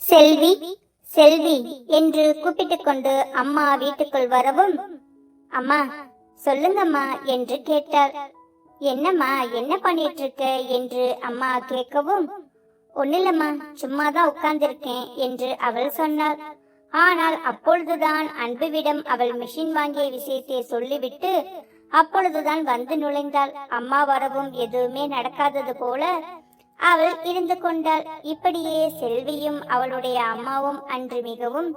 செல்வி செல்வி என்று கூப்பிட்டுக் கொண்டு அம்மா வீட்டுக்குள் வரவும் அம்மா சொல்லுங்கம்மா என்று கேட்டார் என்னம்மா என்ன பண்ணிட்டு இருக்க என்று அம்மா கேட்கவும் ஒன்னில்லம்மா சும்மாதான் உட்கார்ந்திருக்கேன் என்று அவள் சொன்னாள். ஆனால் அப்பொழுதுதான் அன்புவிடம் அவள் மிஷின் வாங்கிய விஷயத்தை சொல்லிவிட்டு அப்பொழுதுதான் வந்து நுழைந்தாள். அம்மா வரவும் எதுவுமே நடக்காதது போல அவள் இருந்து கொண்டாள். இப்படியே செல்வியும் அவளுடைய அம்மாவும் அன்று மிகவும்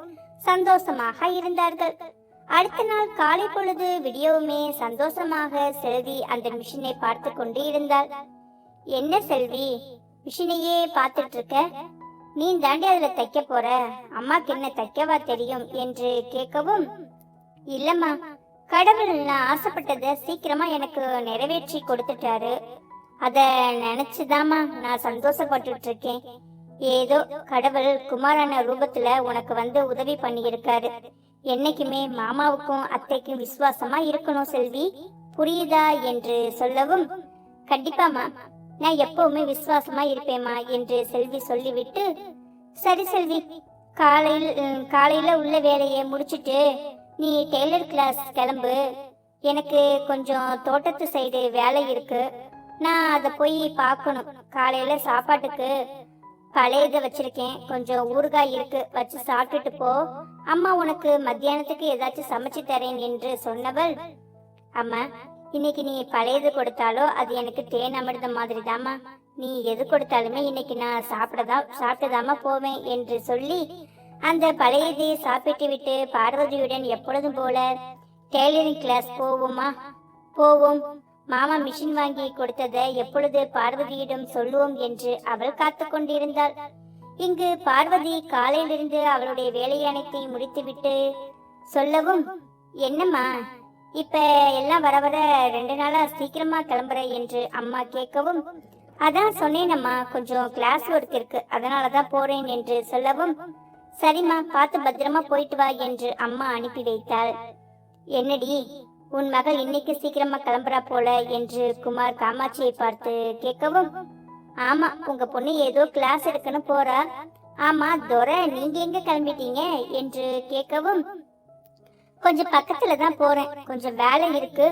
சந்தோஷமாக இருந்தார்கள். அடுத்த நாள் காலை பொழுது விடியவுமே சந்தோஷமாக செல்வி அந்த மிஷினை பார்த்து கொண்டு இருந்தாள். என்ன செல்வி மிஷினையே பார்த்துட்டு இருக்க நீ தாண்டி அதுல தைக்க போற? அம்மாக்கு என்ன தைக்கவா தெரியும்? என்று கேட்கவும் இல்லம்மா கடவுள் நான் ஆசைப்பட்டதை சீக்கிரமா எனக்கு நிறைவேற்றி கொடுத்துட்டாரு. அத நினைச்சுதாமா நான் சந்தோஷப்பட்டு இருக்கேன் ஏதோ கடவுள் குமாரான ரூபத்துல உனக்கு வந்து உதவி பண்ணி இருக்காரு என்னைக்குமே மாமாவுக்கும் அத்தைக்கும் விசுவாசமா இருக்கணும் செல்வி. புரியுதா என்று சொல்லவும் கண்டிப்பாமா நான் எப்பவுமே விசுவாசமா இருப்பேம்மா என்று செல்வி சொல்லிவிட்டு சரி செல்வி காலையில் காலையில உள்ள வேலையை முடிச்சிட்டு நீ டெய்லர் கிளாஸ் கிளம்பு. எனக்கு கொஞ்சம் தோட்டத்து சைடு வேலை இருக்கு. நான் அதை போய் பார்க்கணும். காலையில சாப்பாட்டுக்கு பழையதை வச்சிருக்கேன். கொஞ்சம் ஊறுகாய் இருக்கு வச்சு சாப்பிட்டுட்டு போ. அம்மா உனக்கு மத்தியானத்துக்கு ஏதாச்சும் சமைச்சு தரேன் என்று சொன்னவள் அம்மா இன்னைக்கு நீ பழையது கொடுத்தாலோ அது எனக்கு தேன் அமிர்த மாதிரி தாமா நீ எது கொடுத்தாலுமே இன்னைக்கு நான் சாப்பிடதா சாப்பிட்டுதாம்மா போவேன் என்று சொல்லி அந்த பழையதை சாப்பிட்டு விட்டு பார்வதியுடன் எப்பொழுதும் போல டெய்லரிங் கிளாஸ் போவோமா? போவோம். மாமா மிஷின் வாங்கி கொடுத்ததை எப்பொழுது பார்வதியிடம் சொல்லுவோம் என்று அவள் காத்து கொண்டிருந்தாள் இங்கு பார்வதி காலையிலிருந்து அவளுடைய வேலை அனைத்தையும் முடித்துவிட்டு சொல்லவும் என்னம்மா இப்ப எல்லாம் வர வர ரெண்டு நாளா சீக்கிரமா கிளம்புற என்று அம்மா கேட்கவும் அதான் சொன்னேனம்மா கொஞ்சம் கிளாஸ் ஒர்க் இருக்கு அதனாலதான் போறேன் என்று சொல்லவும் சரிம்மா பார்த்து பத்திரமா போயிட்டு வா என்று அம்மா அனுப்பி வைத்தாள். என்னடி உன் மகள் இன்னைக்கு சீக்கிரமா கிளம்புறா போல என்று குமார் காமாட்சியை பார்த்து கேட்கவும் ஆமா உங்க பொண்ணு ஏதோ கிளாஸ் எடுக்கணும் போறா. ஆமா துரை நீங்க எங்க கிளம்பிட்டீங்க? என்று கேட்கவும் கொஞ்சம் பக்கத்துல தான் போறேன். கொஞ்சம் வேலை இருக்கு.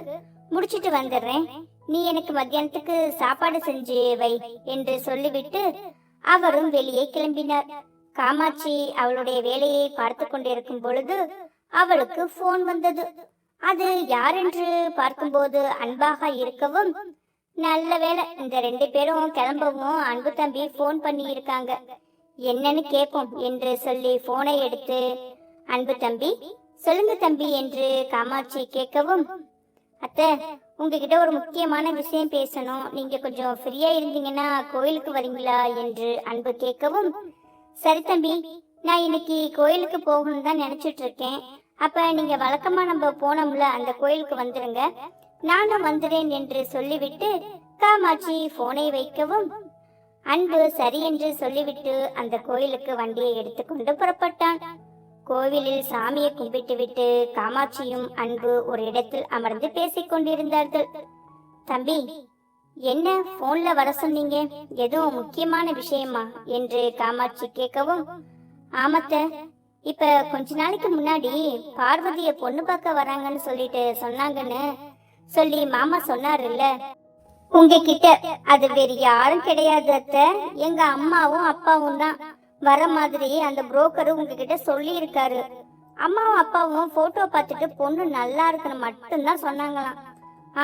முடிச்சிட்டு வந்துடுறேன். நீ எனக்கு மத்தியானத்துக்கு சாப்பாடு செஞ்சு வை என்று சொல்லிவிட்டு அவரும் வெளியே கிளம்பினார். காமாட்சி அவளுடைய வேலையை பார்த்து கொண்டிருக்கும் பொழுது அவளுக்கு போன் வந்தது. அது யாரென்று பார்க்கும்போது அன்பாக இருக்கவும் நல்ல வேளை இந்த ரெண்டு பேரும் கிளம்பவும் அன்பு தம்பி ஃபோன் பண்ணி இருக்காங்க என்னன்னு கேட்போம் என்று சொல்லி போனை எடுத்து அன்பு தம்பி சொல்லுங்க தம்பி என்று காமாட்சி கேட்கவும் அத்தை உங்ககிட்ட ஒரு முக்கியமான விஷயம் பேசணும். நீங்க கொஞ்சம் ஃப்ரீயா இருந்தீங்கன்னா கோயிலுக்கு வரீங்களா? என்று அன்பு கேட்கவும் சரி தம்பி நான் இன்னைக்கு கோயிலுக்கு போகணும்னு தான் நினைச்சிட்டு இருக்கேன். அப்ப நீங்க வழக்கமா நம்ம போனோம்ல அந்த கோயிலுக்கு வந்துருங்க. நானும் வந்துறேன் என்று சொல்லிவிட்டு காமாட்சி போனை வைக்கவும் அன்பு சரி என்று சொல்லிவிட்டு அந்த கோயிலுக்கு வண்டியை எடுத்துக்கொண்டு புறப்பட்டான். கோவிலில் சாமியை கும்பிட்டு விட்டு காமாட்சியும் அன்பு ஒரு இடத்தில் அமர்ந்து பேசிக் கொண்டிருந்தார்கள். தம்பி என்ன போன்ல வர சொன்னீங்க? எதுவும் முக்கியமான விஷயமா? என்று காமாட்சி கேட்கவும் ஆமத்த இப்ப கொஞ்ச நாளைக்கு முன்னாடி பார்வதிய பொண்ணு பார்க்க வராங்கன்னு சொல்லிட்டு சொன்னாங்கன்னு சொல்லி மாமா சொன்னாருல்ல. உங்ககிட்ட அது வேற யாரும் கிடையாது அத்தை. எங்க அம்மாவும் அப்பாவும் தான். வர மாதிரி அந்த புரோக்கர் உங்ககிட்ட சொல்லி இருக்காரு அம்மாவும் அப்பாவும் போட்டோ பார்த்துட்டு பொண்ணு நல்லா இருக்குன்னு மட்டும்தான் சொன்னாங்களாம்.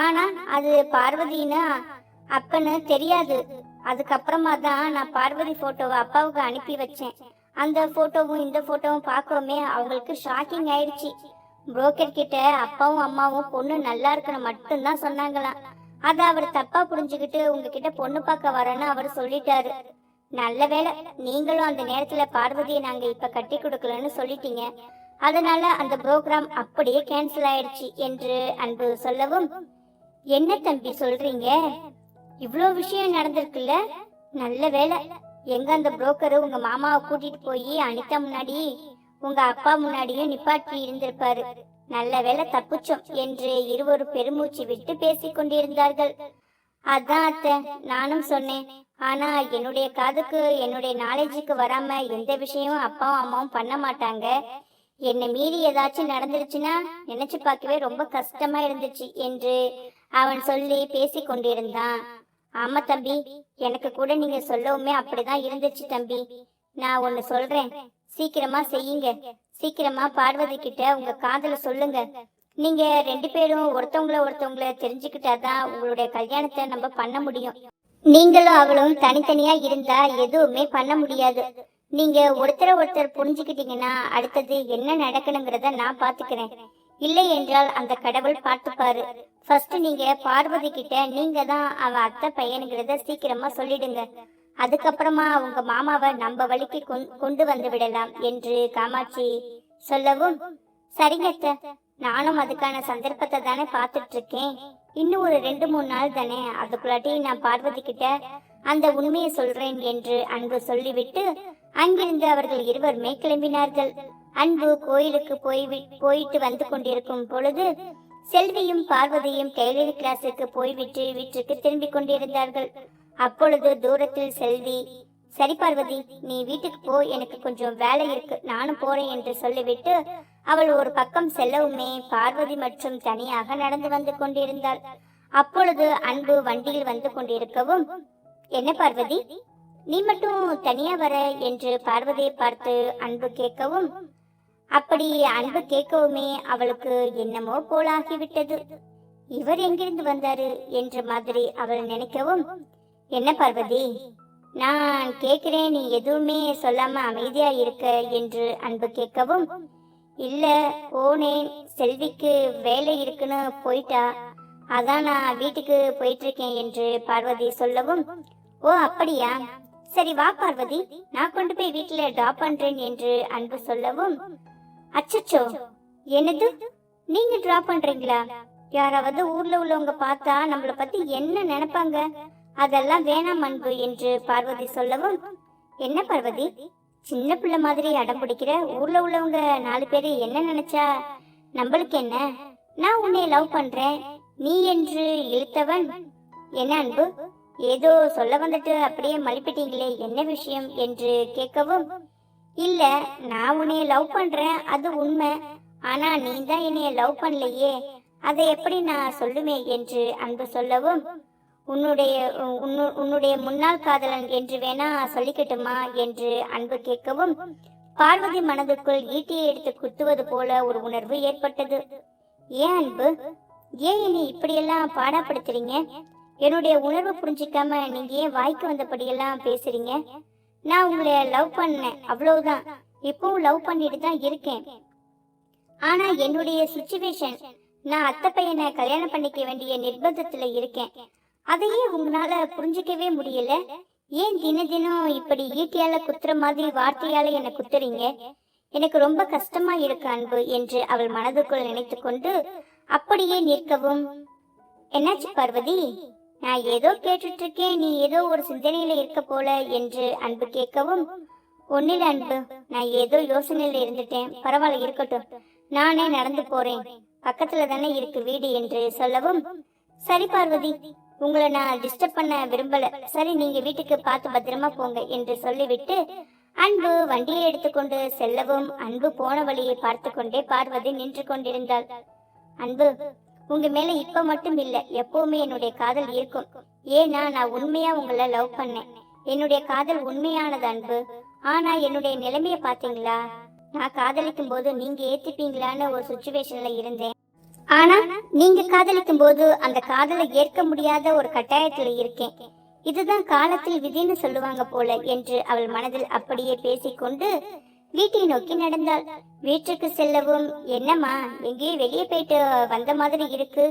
ஆனா அது பார்வதினா அப்பன்னு தெரியாது. அதுக்கப்புறமா தான் நான் பார்வதி போட்டோவை அப்பாவுக்கு அனுப்பி வச்சேன். அந்த போட்டோவும் இந்த போட்டோவும் பார்க்குறோமே அவங்களுக்கு ஷாக்கிங் ஆயிடுச்சு. புரோக்கர் கிட்ட அப்பாவும் அம்மாவும் பொண்ணு நல்லா இருக்கிற மட்டும்தான் சொன்னாங்களாம். அத அவர் தப்பா புரிஞ்சுக்கிட்டு உங்ககிட்ட பொண்ணு பார்க்க வரேன்னு அவர் சொல்லிட்டாரு. நல்ல வேளை நீங்களும் அந்த நேரத்துல பார்வதியை நாங்க இப்ப கட்டி கொடுக்கலன்னு சொல்லிட்டீங்க. அதனால அந்த ப்ரோக்ராம் அப்படியே கேன்சல் ஆயிடுச்சு என்று அன்பு சொல்லவும் என்ன தம்பி சொல்றீங்க? இவ்வளோ விஷயம் நடந்திருக்குல்ல? நல்ல வேலை எங்க அந்த புரோக்கர் உங்க மாமாவை கூட்டிட்டு போய் அனிதா முன்னாடி உங்க அப்பா முன்னாடியும் நிப்பாட்டி இருந்திருப்பாரு. நல்ல வேளை தப்பிச்சோம் என்று இருவரும் பெருமூச்சு விட்டு பேசிக் கொண்டிருந்தார்கள். அதான் அத்தை நானும் சொன்னேன். ஆனா என்னுடைய காதுக்கு என்னுடைய நாலேஜுக்கு வராம எந்த விஷயமும் அப்பாவும் அம்மாவும் பண்ண மாட்டாங்க. என்னை மீறி ஏதாச்சும் நடந்துருச்சுன்னா நினைச்சு பார்க்கவே ரொம்ப கஷ்டமா இருந்துச்சு என்று அவன் சொல்லி பேசிக் கொண்டிருந்தான். ஆமா தம்பி எனக்கு கூட நீங்க சொல்லவுமே அப்படிதான் இருந்துச்சு தம்பி. நான் ஒன்னு சொல்றேன். சீக்கிரமா செய்யுங்க. சீக்கிரமா பாடுவது கிட்ட உங்க காதல சொல்லுங்க. நீங்க ரெண்டு பேரும் ஒருத்தவங்கள ஒருத்தவங்கள தெரிஞ்சுக்கிட்டாதான் உங்களுடைய கல்யாணத்தை நம்ம பண்ண முடியும். நீங்களும் அவளும் தனித்தனியா இருந்தா எதுவுமே பண்ண முடியாது. நீங்க ஒருத்தரை ஒருத்தர் புரிஞ்சுக்கிட்டீங்கன்னா அடுத்தது என்ன நடக்கணுங்கிறத நான் பாத்துக்கிறேன். இல்லை என்றால் அந்த கடவுள் பார்த்துப்பாரு. ஃபர்ஸ்ட் நீங்க பார்வதி கிட்ட நீங்க தான் அவ அத்தை பையனுங்கிறத சீக்கிரமா சொல்லிடுங்க. அதுக்கப்புறமா அவங்க மாமாவை நம்ம வழிக்கு கொண்- கொண்டு வந்து விடலாம் என்று காமாட்சி சொல்லவும் சரிங்க அத்தை. நானும் அதுக்கான சந்தர்ப்பத்தை தானே பார்த்துட்டு இருக்கேன் இன்னும் ஒரு ரெண்டு மூணு நாள் தானே. அதுக்குள்ளாட்டி நான் பார்வதி கிட்ட அந்த உண்மையை சொல்றேன் என்று அன்பு சொல்லிவிட்டு அங்கிருந்து அவர்கள் இருவருமே கிளம்பினார்கள் அன்பு கோயிலுக்கு போய் வி- போயிட்டு வந்து கொண்டிருக்கும் பொழுது செல்வியும் பார்வதியும் டெய்லரிங் கிளாஸுக்கு போய்விட்டு வீட்டுக்கு திரும்பிக் கொண்டிருந்தார்கள். அப்பொழுது தூரத்தில் செல்வி சரி பார்வதி நீ வீட்டுக்கு போ எனக்கு கொஞ்சம் வேலை இருக்கு நானும் போறேன் என்று சொல்லிவிட்டு அவள் ஒரு பக்கம் செல்லவுமே பார்வதி மற்றும் தனியாக நடந்து வந்து கொண்டிருந்தாள். அப்பொழுது அன்பு வண்டியில் வந்து கொண்டிருக்கவும் என்ன பார்வதி நீ மட்டும் தனியா வர என்று பார்வதியை பார்த்து அன்பு கேட்கவும் அப்படி அன்பு கேட்கவுமே அவளுக்கு என்னமோ போலாகிவிட்டது. இவர் எங்கிருந்து வந்தாரு என்ற மாதிரி அவள் நினைக்கவும் என்ன பார்வதி நான் கேட்கிறேன் நீ எதுவுமே சொல்லாம அமைதியா இருக்க என்று அன்பு கேட்கவும் இல்ல போனேன் செல்விக்கு வேலை இருக்குன்னு போயிட்டா அதான் நான் வீட்டுக்கு போயிட்டு இருக்கேன் என்று பார்வதி சொல்லவும் ஓ அப்படியா? சரி வா பார்வதி நான் கொண்டு போய் வீட்டுல டிராப் பண்றேன் என்று அன்பு சொல்லவும் அச்சச்சோ. என்னது? நீங்க டிரா பண்றீங்களா? யாராவது ஊர்ல உள்ளவங்க பார்த்தா நம்மள பத்தி என்ன நினைப்பாங்க? அதெல்லாம் வேணாம் அன்பு என்று பார்வதி சொல்லவும் என்ன பார்வதி? சின்ன பிள்ளை மாதிரி அடம் பிடிக்கிற ஊர்ல உள்ளவங்க நாலு பேரு என்ன நினைச்சா? நம்மளுக்கு என்ன? நான் உன்னை லவ் பண்றேன். நீ என்று இழுத்தவன். என்ன அன்பு? ஏதோ சொல்ல வந்துட்டு அப்படியே மலிப்பிட்டீங்களே என்ன விஷயம்? என்று கேட்கவும் இல்ல நான் உன்னைய லவ் பண்றேன் அது உண்மை. ஆனா நீ தான் என்னைய லவ் பண்ணலையே. அதை எப்படி நான் சொல்லுமே என்று அன்பு சொல்லவும் உன்னுடைய உன்னு- உன்னுடைய முன்னாள் காதலன் என்று வேணா சொல்லிக்கட்டுமா என்று அன்பு கேட்கவும் பார்வதி மனதுக்குள் ஈட்டியை எடுத்து குத்துவது போல ஒரு உணர்வு ஏற்பட்டது. ஏன் அன்பு? ஏன் என்னை இப்படியெல்லாம் பாடப்படுத்துறீங்க? என்னுடைய உணர்வு புரிஞ்சிக்காம நீங்க ஏன் வாய்க்கு வந்தபடியெல்லாம் பேசுறீங்க? நான் உங்களை லவ் பண்ணேன். அவ்வளவுதான். இப்பவும் லவ் பண்ணிட்டு தான் இருக்கேன். ஆனா என்னுடைய சுச்சுவேஷன் நான் அத்தை பையனை கல்யாணம் பண்ணிக்க வேண்டிய நிர்பந்தத்துல இருக்கேன். அதையே உங்களால புரிஞ்சிக்கவே முடியல. ஏன் தின தினம் இப்படி ஈட்டியால குத்துற மாதிரி வார்த்தையால என்ன குத்துறீங்க? எனக்கு ரொம்ப கஷ்டமா இருக்கு அன்பு என்று அவள் மனதுக்குள் நினைத்து கொண்டு அப்படியே நிற்கவும் என்னாச்சு பார்வதி? நான் ஏதோ கேட்டுட்டு இருக்கேன் நீ ஏதோ ஒரு சிந்தனையில இருக்க போல என்று அன்பு கேட்கவும் ஒன்னில அன்பு நான் ஏதோ யோசனையில இருந்துட்டேன். பரவாயில்ல இருக்கட்டும். நானே நடந்து போறேன். பக்கத்துல தானே இருக்கு வீடு என்று சொல்லவும் சரி பார்வதி உங்களை நான் டிஸ்டர்ப் பண்ண விரும்பல. சரி நீங்க வீட்டுக்கு பார்த்து பத்திரமா போங்க என்று சொல்லிவிட்டு அன்பு வண்டியை எடுத்துக்கொண்டு செல்லவும் அன்பு போன வழியை பார்த்து கொண்டே பார்வதி நின்று கொண்டிருந்தாள். அன்பு உங்க மேல இப்ப மட்டும் இல்ல எப்பவுமே என்னுடைய காதல் இருக்கும். ஏன்னா நான் உண்மையா உங்களை லவ் பண்ணேன். என்னுடைய காதல் உண்மையானது அன்பு. ஆனா என்னுடைய நிலைமைய பாத்தீங்களா? நான் காதலிக்கும் போது நீங்க ஏத்துப்பீங்களான்னு ஒரு சுச்சுவேஷன்ல இருந்தேன். ஆனா நீங்க காதலிக்கும் போது அந்த காதலை ஏற்க முடியாத ஒரு கட்டாயத்துல இருக்கேன். இதுதான் காலத்தில் விதின்னு சொல்லுவாங்க போல என்று அவள் மனதில் அப்படியே பேசிக்கொண்டு வீட்டை நோக்கி நடந்தாள். வீட்டுக்கு செல்லவும் என்னம்மா எங்கேயும் வெளியே போயிட்டு வந்த மாதிரி இருக்கு?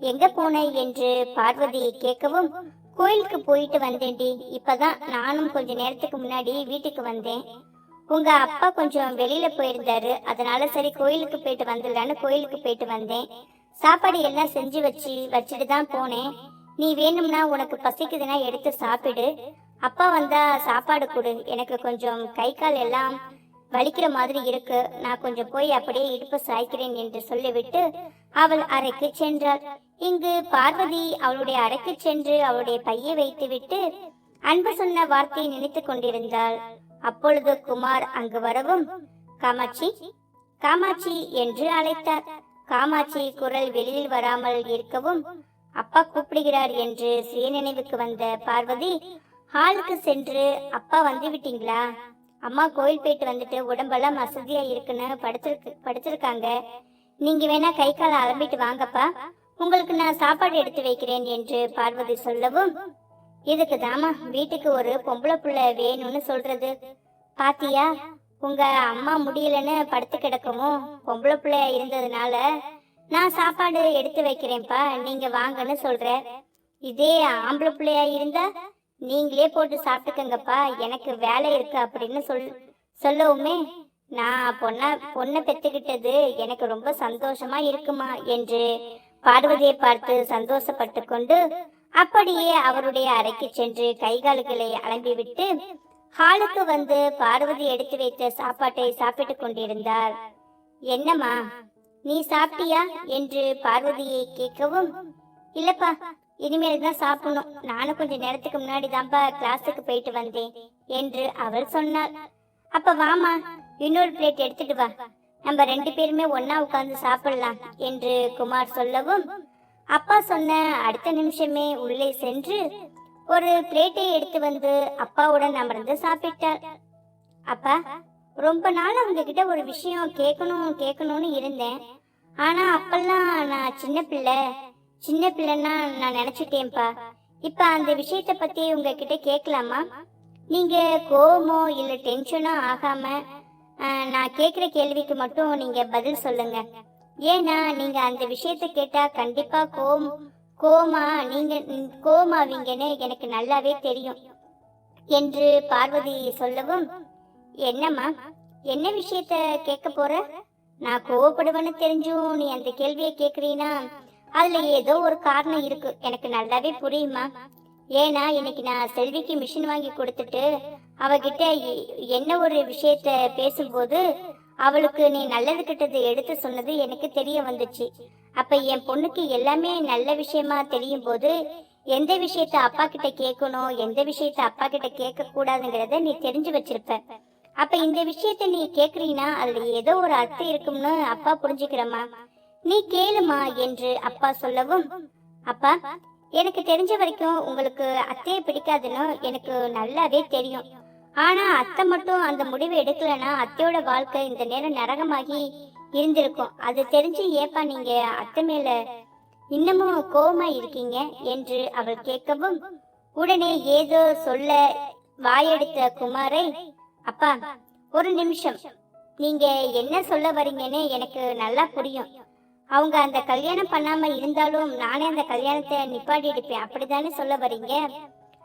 எங்க போன? என்று பார்வதி கேட்கவும் கோயிலுக்கு போயிட்டு வந்தேன்டி. இப்பதான் நானும் கொஞ்ச நேரத்துக்கு முன்னாடி வீட்டுக்கு வந்தேன். உங்க அப்பா கொஞ்சம் வெளியில போயிருந்தாரு. அதனால சரி கோயிலுக்கு போயிட்டு வந்துடலான்னு கோயிலுக்கு போயிட்டு வந்தேன். சாப்பாடு எல்லாம் செஞ்சு வச்சு வச்சுட்டு தான் போனேன். நீ வேணும்னா உனக்கு பசிக்குதுன்னா எடுத்து சாப்பிடு. அப்பா வந்தா சாப்பாடு கொடு. எனக்கு கொஞ்சம் கை கால் எல்லாம் வலிக்கிற மாதிரி இருக்கு. நான் கொஞ்சம் போய் அப்படியே இடுப்பு சாய்க்கிறேன் என்று சொல்லிவிட்டு அவள் அறைக்கு சென்றாள். இங்கு பார்வதி அவளுடைய அறைக்கு சென்று அவளுடைய பையை வைத்துவிட்டு அன்பு சொன்ன வார்த்தையை நினைத்துக் கொண்டிருந்தாள். அப்பொழுது குமார் அங்கு வரவும் காமாட்சி காமாட்சி என்று அழைத்தார். காமாட்சி குரல் வெளியில் வராமல் இருக்கவும் அப்பா கூப்பிடுகிறார் என்று சுயநினைவுக்கு வந்த பார்வதி ஹாலுக்கு சென்று அப்பா வந்து விட்டீங்களா? அம்மா கோயில் போயிட்டு வந்துட்டு உடம்பெல்லாம் மசதியா இருக்குன்னு படுத்திருக்கு படுத்திருக்காங்க. நீங்க வேணா கை காலை அலம்பிட்டு வாங்கப்பா. உங்களுக்கு நான் சாப்பாடு எடுத்து வைக்கிறேன் என்று பார்வதி சொல்லவும் இதுக்கு தாமா வீட்டுக்கு ஒரு பொம்பளை புள்ள வேணும்னு சொல்றது. பாத்தியா உங்க அம்மா முடியலன்னு படுத்து கிடக்கவும் பொம்பளை பிள்ளையா இருந்ததுனால நான் சாப்பாடு எடுத்து வைக்கிறேன்ப்பா நீங்க வாங்கன்னு சொல்ற இதே ஆம்பளை பிள்ளையா இருந்தா நீங்களே போட்டு சாப்பிட்டுக்கங்கப்பா. எனக்கு வேலை இருக்கு அப்படின்னு சொல் சொல்லவுமே நான் பொண்ணா பொண்ணை பெற்றுக்கிட்டது எனக்கு ரொம்ப சந்தோஷமா இருக்குமா என்று பார்வதியை பார்த்து சந்தோஷப்பட்டு கொண்டு அப்படியே அவருடைய அறைக்கு சென்று கைகால்களை அலம்பிவிட்டு ஹாலுக்கு வந்து பார்வதி எடுத்து வைத்த சாப்பாட்டை சாப்பிட்டுக் கொண்டிருந்தார். என்னம்மா நீ சாப்பிட்டியா? என்று பார்வதியை கேட்கவும் இல்லப்பா இனிமேல் தான் சாப்பிடணும். நானும் கொஞ்சம் நேரத்துக்கு முன்னாடி தான்ப்பா கிளாஸுக்கு போயிட்டு வந்தேன் என்று அவள் சொன்னாள் அப்ப வாமா இன்னொரு பிளேட் எடுத்துட்டு வா. நம்ம ரெண்டு பேருமே ஒன்னா உட்கார்ந்து சாப்பிடலாம் என்று குமார் சொல்லவும் அப்பா சொன்ன அடுத்த நிமிஷமே உள்ளே சென்று ஒரு பிளேட்டை எடுத்து வந்து அப்பாவுடன் அமர்ந்து சாப்பிட்டார். அப்பா ரொம்ப நாள் உங்ககிட்ட ஒரு விஷயம் கேட்கணும் கேட்கணும்னு இருந்தேன். ஆனா அப்பெல்லாம் நான் சின்ன பிள்ளை. சின்ன பிள்ளைன்னா நான் நினைச்சிட்டேன்ப்பா. இப்ப அந்த விஷயத்த பத்தி உங்ககிட்ட கேட்கலாமா? நீங்க கோவமோ இல்ல டென்ஷனோ ஆகாம நான் கேக்குற கேள்விக்கு மட்டும் நீங்க பதில் சொல்லுங்க. ஏன்னா நீங்க அந்த விஷயத்த கேட்டா கண்டிப்பா கோம் கோமா நீங்க கோமாவீங்கன்னு எனக்கு நல்லாவே தெரியும். என்று பார்வதி சொல்லவும் என்னம்மா என்ன விஷயத்த கேட்க போற? நான் கோவப்படுவேன்னு தெரிஞ்சும் நீ அந்த கேள்வியை கேக்குறீனா அதுல ஏதோ ஒரு காரணம் இருக்கு. எனக்கு நல்லாவே புரியுமா? ஏன்னா இன்னைக்கு நான் செல்விக்கு மிஷின் வாங்கி கொடுத்துட்டு அவகிட்ட என்ன ஒரு விஷயத்த பேசும்போது அவளுக்கு நீ நல்லது கிட்டது எடுத்து சொன்னது எனக்கு தெரிய வந்துச்சு. அப்ப என் பொண்ணுக்கு எல்லாமே நல்ல விஷயமா தெரியும் போது எந்த விஷயத்த அப்பா கிட்ட கேட்கணும் எந்த விஷயத்த அப்பா கிட்ட கேட்க கூடாதுங்கிறத நீ தெரிஞ்சு வச்சிருப்ப. அப்ப இந்த விஷயத்த நீ கேக்குறீங்கன்னா அதுல ஏதோ ஒரு அர்த்தம் இருக்கும்னு அப்பா புரிஞ்சுக்கிறமா நீ கேளுமா என்று அப்பா சொல்லவும் அப்பா எனக்கு தெரிஞ்ச வரைக்கும் உங்களுக்கு அத்தையை பிடிக்காதுன்னு எனக்கு நல்லாவே தெரியும். ஆனா அத்தை மட்டும் அந்த முடிவை எடுக்கலன்னா அத்தையோட வாழ்க்கை இந்த நேரம் நரகமாகி இருந்திருக்கும். அது தெரிஞ்சு ஏப்பா நீங்க அத்தை மேல இன்னமும் கோபமா இருக்கீங்க? என்று அவள் கேட்கவும் உடனே ஏதோ சொல்ல வாயெடுத்த குமாரை அப்பா ஒரு நிமிஷம். நீங்க என்ன சொல்ல வரீங்கன்னு எனக்கு நல்லா புரியும். அவங்க அந்த கல்யாணம் பண்ணாம இருந்தாலும் நானே அந்த கல்யாணத்தை நிப்பாட்டி எடுப்பேன் அப்படிதானே சொல்ல வரீங்க?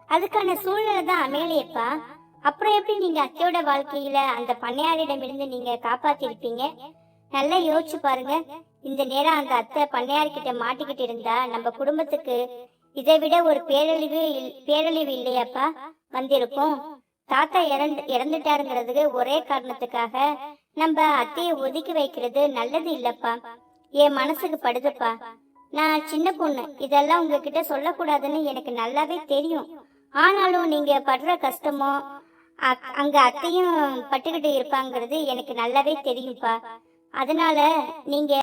அதுக்கான சூழ்நிலை தான் அமையலையப்பா. அப்புறம் எப்படி நீங்க அத்தையோட வாழ்க்கையில அந்த பண்ணையாரிடமிருந்து நீங்க காப்பாத்திருப்பீங்க? நல்லா யோசிச்சு பாருங்க. இந்த நேரம் அந்த அத்தை பண்ணையார்கிட்ட மாட்டிக்கிட்டு இருந்தா நம்ம குடும்பத்துக்கு இதை விட ஒரு பேரழிவு இல்- பேரழிவு இல்லையாப்பா? வந்திருக்கும். தாத்தா இறந்து இறந்துட்டாருங்கிறதுக்கு ஒரே காரணத்துக்காக நம்ம அத்தையை ஒதுக்கி வைக்கிறது நல்லது இல்லப்பா. என் மனசுக்கு படுதுப்பா. நான் சின்ன பொண்ணு. இதெல்லாம் உங்ககிட்ட சொல்லக்கூடாதுன்னு எனக்கு நல்லாவே தெரியும். ஆனாலும் நீங்க படுற கஷ்டமோ அங்க அத்தையும் பட்டுக்கிட்டு இருப்பாங்கிறது எனக்கு நல்லாவே தெரியும்ப்பா. அதனால நீங்க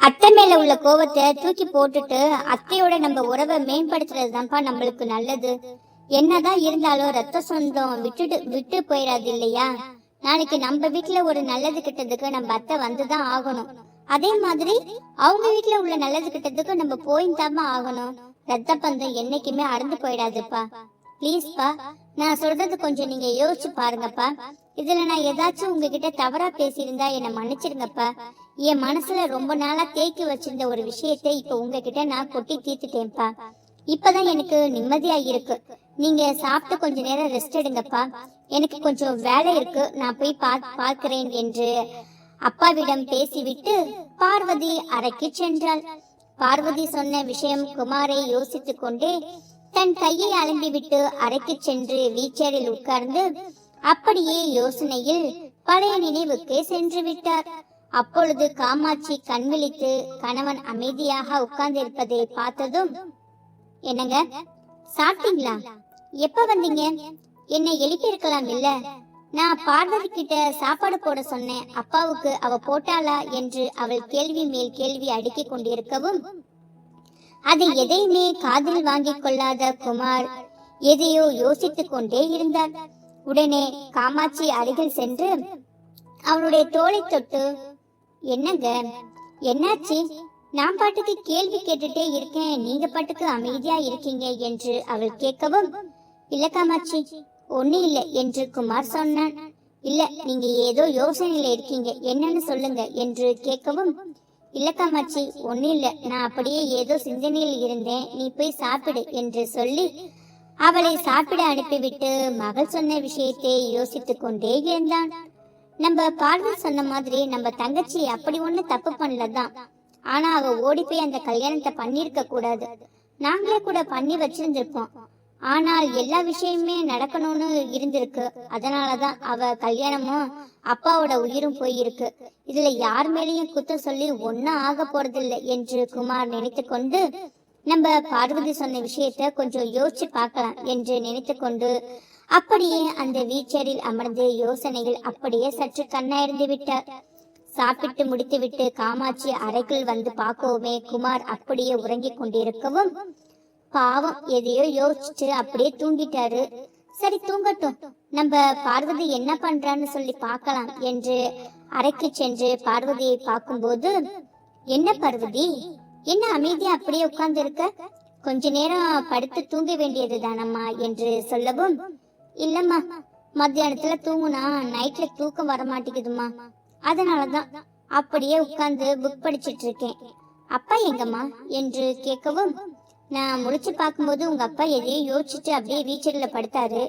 அத்தை மேல உள்ள கோவத்தை தூக்கி போட்டுட்டு அத்தையோட நம்ம உறவை மேம்படுத்துறது தான்ப்பா நம்மளுக்கு நல்லது. என்னதான் இருந்தாலும் ரத்த சொந்தம் விட்டுட்டு விட்டு போயிடாது இல்லையா? நாளைக்கு நம்ம வீட்ல ஒரு நல்லது கிட்டதுக்கு நம்ம அத்தை வந்துதான் ஆகணும். அதே மாதிரி அவங்க வீட்ல உள்ள நல்லது கிட்டதுக்கு நம்ம போயிருந்தாமா ஆகணும். ரத்த பந்தம் என்னைக்குமே அறந்து போயிடாதுப்பா. ப்ளீஸ்ப்பா நான் சொல்றது கொஞ்சம் நீங்க யோசிச்சு பாருங்கப்பா. இதுல நான் ஏதாச்சும் உங்ககிட்ட தவறா பேசியிருந்தா என்னை மன்னிச்சிருங்கப்பா. என் மனசுல ரொம்ப நாளா தேக்கி வச்சிருந்த ஒரு விஷயத்தை இப்ப உங்ககிட்ட நான் கொட்டி தீர்த்துட்டேன்ப்பா. இப்பதான் எனக்கு நிம்மதியா இருக்கு. நீங்க சாப்பிட்டு கொஞ்ச நேரம் ரெஸ்ட் எடுங்கப்பா. எனக்கு கொஞ்சம் வேலை இருக்கு. நான் போய் பா- பார்க்கிறேன் என்று அப்பாவிடம் பேசிவிட்டு பார்வதி அறைக்கு சென்றாள். பார்வதி சொன்ன விஷயம் குமாரை யோசித்துக் கொண்டே தன் கையை அலம்பிவிட்டு அறைக்கு சென்று வீச்சேரில் உட்கார்ந்து அப்படியே யோசனையில் பழைய நினைவுக்கு சென்று விட்டார். அப்பொழுது காமாட்சி கண் விழித்து கணவன் அமைதியாக உட்கார்ந்திருப்பதை பார்த்ததும் என்னங்க சாப்பிட்டீங்களா? எப்ப வந்தீங்க? என்னை எழுப்பியிருக்கலாம் இல்ல? நான் பார்வதி கிட்ட சாப்பாடு போட சொன்னேன். அப்பாவுக்கு அவ போட்டாளா என்று அவள் கேள்வி மேல் கேள்வி அடுக்கிக் கொண்டிருக்கவும் அதை எதையுமே காதில் வாங்கிக் கொள்ளாத குமார் எதையோ யோசித்துக் கொண்டே இருந்தார் உடனே காமாட்சி அருகில் சென்று அவளுடைய தோலை தொட்டு என்னங்க என்னாச்சு? நான் பாட்டுக்கு கேள்வி கேட்டுட்டே இருக்கேன். நீங்க பாட்டுக்கு அமைதியா இருக்கீங்க என்று அவள் கேட்கவும் இல்ல காமாட்சி ஒண்ணு இல்லை என்று குமார் சொன்னான். இல்ல நீங்க ஏதோ யோசனையில இருக்கீங்க. என்னன்னு சொல்லுங்க என்று கேட்கவும் இல்ல காமாட்சி ஒண்ணு இல்ல நான் அப்படியே ஏதோ சிந்தனையில் இருந்தேன். நீ போய் சாப்பிடு என்று சொல்லி அவளை சாப்பிட அனுப்பிவிட்டு மகள் சொன்ன விஷயத்தை யோசித்துக் கொண்டே இருந்தான். நம்ம பார்வல் சொன்ன மாதிரி நம்ம தங்கச்சி அப்படி ஒண்ணு தப்பு பண்ணலதான். ஆனா அவ ஓடி போய் அந்த கல்யாணத்தை பண்ணிருக்க கூடாது. நாங்களே கூட பண்ணி வச்சிருந்திருப்போம். ஆனால் எல்லா விஷயமுமே நடக்கணும்னு இருந்திருக்கு. அதனாலதான் அவ கல்யாணமும் அப்பாவோட உயிரும் போயிருக்கு. இதுல யார் மேலேயும் குத்தம் சொல்லி ஒன்னும் ஆக போறதில்லை என்று குமார் நினைத்து கொண்டு நம்ம பார்வதி சொன்ன விஷயத்த கொஞ்சம் யோசிச்சு பார்க்கலாம் என்று நினைத்து கொண்டு அப்படியே அந்த வீச்சரில் அமர்ந்து யோசனையில் அப்படியே சற்று கண்ணாயிருந்து விட்டார். சாப்பிட்டு முடித்துவிட்டு காமாட்சி அறைக்குள் வந்து பார்க்கவுமே குமார் அப்படியே உறங்கிக் கொண்டிருக்கவும் பாவம் எதையோ யோசிச்சுட்டு அப்படியே தூங்கிட்டாரு. சரி தூங்கட்டும். நம்ம பார்வதி என்ன பண்றான்னு சொல்லி பார்க்கலாம் என்று அறைக்கு சென்று பார்வதியை பார்க்கும்போது என்ன பார்வதி? என்ன அமைதியா அப்படியே உட்கார்ந்து இருக்க கொஞ்ச நேரம் படுத்து தூங்க வேண்டியது தானம்மா என்று சொல்லவும் இல்லம்மா மத்தியானத்துல தூங்குனா நைட்ல தூக்கம் வர மாட்டேங்குதுமா அதனாலதான் அப்படியே உட்கார்ந்து புக் படிச்சிட்டு இருக்கேன். அப்பா எங்கம்மா? என்று கேட்கவும் நான் முடிச்சு பார்க்கும்போது உங்க அப்பா எதையோ யோசிச்சுட்டு அப்படியே வீச்சர்ல படுத்தாரு.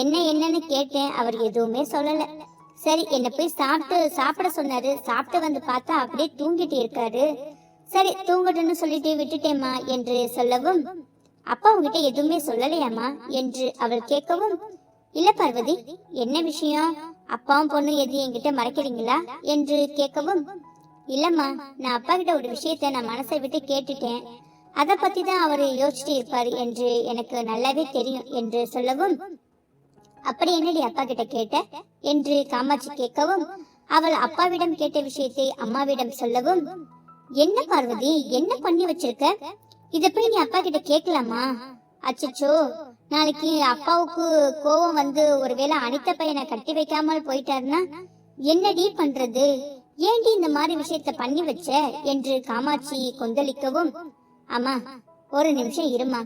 என்ன என்னன்னு கேட்டேன். அவர் எதுவுமே சொல்லல. சரி என்ன போய் சாப்பிட்டு சாப்பிட சொன்னாரு. சாப்பிட்டு வந்து பார்த்தா அப்படியே தூங்கிட்டு இருக்காரு. சரி தூங்கட்டும்னு சொல்லிட்டு விட்டுட்டேம்மா என்று சொல்லவும் அப்பா உங்ககிட்ட எதுவுமே சொல்லலையாமா என்று அவள் கேட்கவும் இல்ல பார்வதி என்ன விஷயம்? அப்பாவும் பொண்ணு எது என்கிட்ட மறைக்கிறீங்களா? என்று கேட்கவும் இல்லம்மா நான் அப்பா கிட்ட ஒரு விஷயத்த நான் மனசை விட்டு கேட்டுட்டேன். அதை பத்தி தான் அவர் யோசிச்சுட்டு இருப்பார் என்று எனக்கு நல்லாவே தெரியும் என்று சொல்லவும் அப்படி என்னடி அப்பா கிட்ட கேட்ட? என்று காமாட்சி கேட்கவும் அவள் அப்பாவிடம் கேட்ட விஷயத்தை அம்மாவிடம் சொல்லவும் என்ன பார்வதி என்ன பண்ணி வச்சிருக்க? இத போய் நீ அப்பா கிட்ட கேட்கலாமா? அச்சச்சோ நாளைக்கு அப்பாவுக்கு கோவம் வந்து ஒருவேளை அனித்த பையனை கட்டி வைக்காமல் போயிட்டாருன்னா என்னடி பண்றது? ஏண்டி இந்த மாதிரி விஷயத்த பண்ணி வச்ச? என்று காமாட்சி கொந்தளிக்கவும் அம்மா ஒரு நிமிஷம் இருமா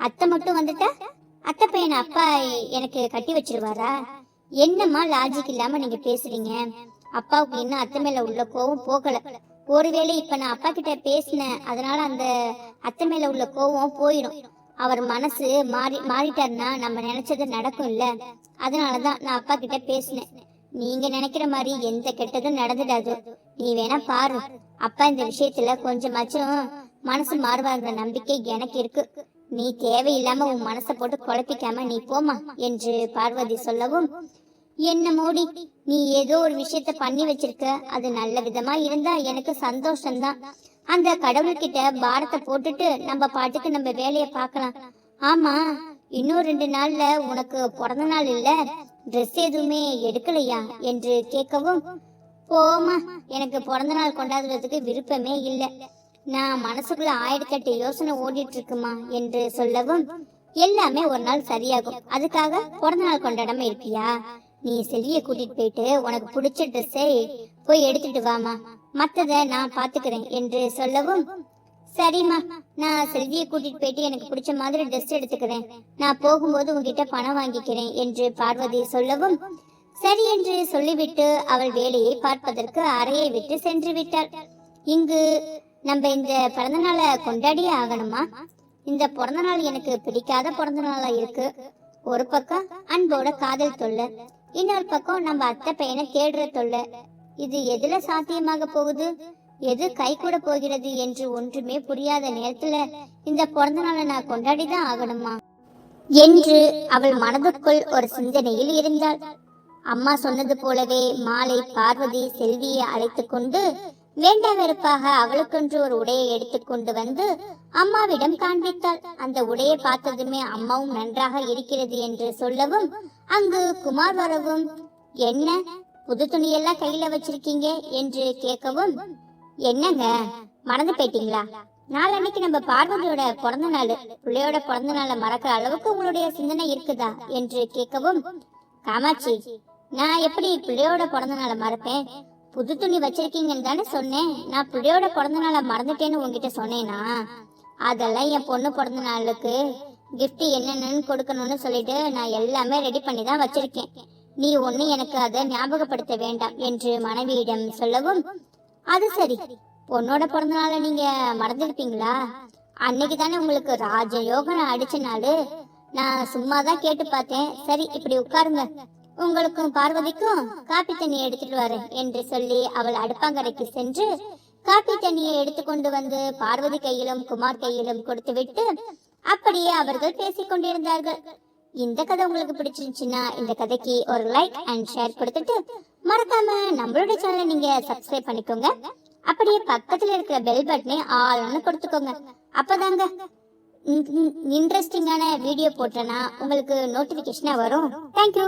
அத்தை மட்டும் வந்துட்டா? அத்தை பையன் அப்பா எனக்கு கட்டி வச்சிருவாரா? என்னம்மா லாஜிக் இல்லாம நீங்க பேசுறீங்க? அப்பாவுக்கு இன்னும் அத்தை மேல உள்ள கோவம் போகல. ஒருவேளை இப்ப நான் அப்பா கிட்ட பேசினேன் அதனால அந்த அத்தை மேல உள்ள கோவம் போயிடும். அவர் மனசு மாறி மாறிட்டாருன்னா நம்ம நினைச்சது நடக்கும் இல்ல அதனாலதான் நான் அப்பா கிட்ட பேசினேன். நீங்க நினைக்கிற மாதிரி எந்த கெட்டதும் நடந்துடாது. நீ வேணா பாரு. அப்பா இந்த விஷயத்துல கொஞ்சமாச்சும் மனசு மாறுவாங்கிற நம்பிக்கை எனக்கு இருக்கு. நீ தேவையில்லாம உன் மனசை போட்டு குழப்பிக்காம நீ போமா என்று பார்வதி சொல்லவும் என்ன மோடி நீ ஏதோ ஒரு விஷயத்த பண்ணி வச்சிருக்க. அது நல்ல விதமா இருந்தா எனக்கு சந்தோஷம்தான். அந்த கடவுள்கிட்ட பாரத்தை போட்டுட்டு நம்ம பாட்டுக்கு நம்ம வேலையை பார்க்கலாம். ஆமா இன்னும் ரெண்டு நாள்ல உனக்கு பிறந்த நாள் இல்ல. ட்ரெஸ் எதுவுமே எடுக்கலையா? என்று கேட்கவும் போமா எனக்கு பிறந்த நாள் கொண்டாடுறதுக்கு விருப்பமே இல்லை. நான் மனசுக்குள்ள ஆயிரத்தெட்டு யோசனை ஓடிட்டு இருக்குமா என்று சொல்லவும் எல்லாமே ஒரு நாள் சரியாகும். அதுக்காக பிறந்த நாள் கொண்டாடாம இருப்பியா? நீ செல்விய கூட்டிட்டு போயிட்டு உனக்கு பிடிச்ச ட்ரெஸ்ஸை போய் எடுத்துட்டு வாமா. மத்தத நான் பாத்துக்கிறேன் என்று சொல்லவும் சரிம்மா நான் செல்வியை கூட்டிட்டு போயிட்டு எனக்கு பிடிச்ச மாதிரி ட்ரெஸ் எடுத்துக்கிறேன். நான் போகும்போது உங்ககிட்ட பணம் வாங்கிக்கிறேன் என்று பார்வதி சொல்லவும் சரி என்று சொல்லிவிட்டு அவள் வேலையை பார்ப்பதற்கு அறையை விட்டு சென்று விட்டாள். இங்கு நம்ம இந்த பிறந்த நாளை கொண்டாடியே ஆகணுமா? இந்த பிறந்த நாள் எனக்கு பிடிக்காத பிறந்த நாளா இருக்கு. ஒரு பக்கம் அன்போட காதல் தொல்லை இன்னொரு பக்கம் நம்ம அத்தை பையனை தேடுற தொல்லை. இது எதுல சாத்தியமாக போகுது? எது கை கூட போகிறது என்று ஒன்றுமே புரியாத நேரத்துல இந்த பிறந்த நாளை நான் கொண்டாடிதான் ஆகணுமா? என்று அவள் மனதுக்குள் ஒரு சிந்தனையில் இருந்தாள். அம்மா சொன்னது போலவே மாலை பார்வதி செல்வியை அழைத்து கொண்டு வேண்டா வெறுப்பாக அவளுக்கென்று ஒரு உடையை எடுத்துக்கொண்டு வந்து அம்மாவிடம் காண்பித்தாள். அந்த உடையை பார்த்ததுமே அம்மாவும் நன்றாக இருக்கிறது என்று சொல்லவும் அங்கு குமார் வரவும் என்ன புது துணியெல்லாம் கையில வச்சிருக்கீங்க? என்று கேட்கவும் என்னங்க மறந்து போயிட்டீங்களா? நாளன்னைக்கு நம்ம பார்வதியோட பிறந்த நாள். பிள்ளையோட பிறந்த நாளை மறக்கிற அளவுக்கு உங்களுடைய சிந்தனை இருக்குதா? என்று கேட்கவும் காமாட்சி நான் எப்படி பிள்ளையோட பிறந்த நாளை மறப்பேன்? புது துணி வச்சிருக்கீங்கன்னு தானே சொன்னேன். நான் பிள்ளையோட பிறந்த நாளை மறந்துட்டேன்னு உங்ககிட்ட சொன்னேனா? அதெல்லாம் என் பொண்ணு பிறந்த நாளுக்கு கிஃப்ட் என்னென்னு கொடுக்கணும்னு சொல்லிட்டு நான் எல்லாமே ரெடி பண்ணி தான் வச்சிருக்கேன். நீ ஒண்ணு எனக்கு அதை ஞாபகப்படுத்த வேண்டாம் என்று மனைவியிடம் சொல்லவும் அது சரி. பொண்ணோட பிறந்த நாளை நீங்க மறந்துருப்பீங்களா? அன்னைக்கு தானே உங்களுக்கு ராஜ யோகனை அடிச்ச நாளு. நான் சும்மா தான் கேட்டு பார்த்தேன். சரி இப்படி உட்காருங்க. உங்களுக்கும் பார்வதிக்கும் காப்பி தண்ணி எடுத்துட்டு வர என்று சொல்லி அவள் அடுப்பாங்கரைக்கு சென்று காப்பி தண்ணியை எடுத்துக்கொண்டு வந்து பார்வதி கையிலும் குமார் கையிலும் கொடுத்துவிட்டு அப்படியே அவர்கள் பேசிக் கொண்டிருந்தார்கள். இந்த கதை உங்களுக்கு பிடிச்சிருந்துச்சுன்னா இந்த கதைக்கு ஒரு லைக் அண்ட் ஷேர் கொடுத்துட்டு மறக்காம நம்மளோட சேனலை நீங்க சப்ஸ்கிரைப் பண்ணிக்கோங்க. அப்படியே பக்கத்துல இருக்கிற பெல் பட்டனை ஆல்னு கொடுத்துக்கோங்க. அப்பதாங்க இன்ட்ரெஸ்டிங்கான வீடியோ போட்டேன்னா உங்களுக்கு நோட்டிபிகேஷனா வரும். தேங்க்யூ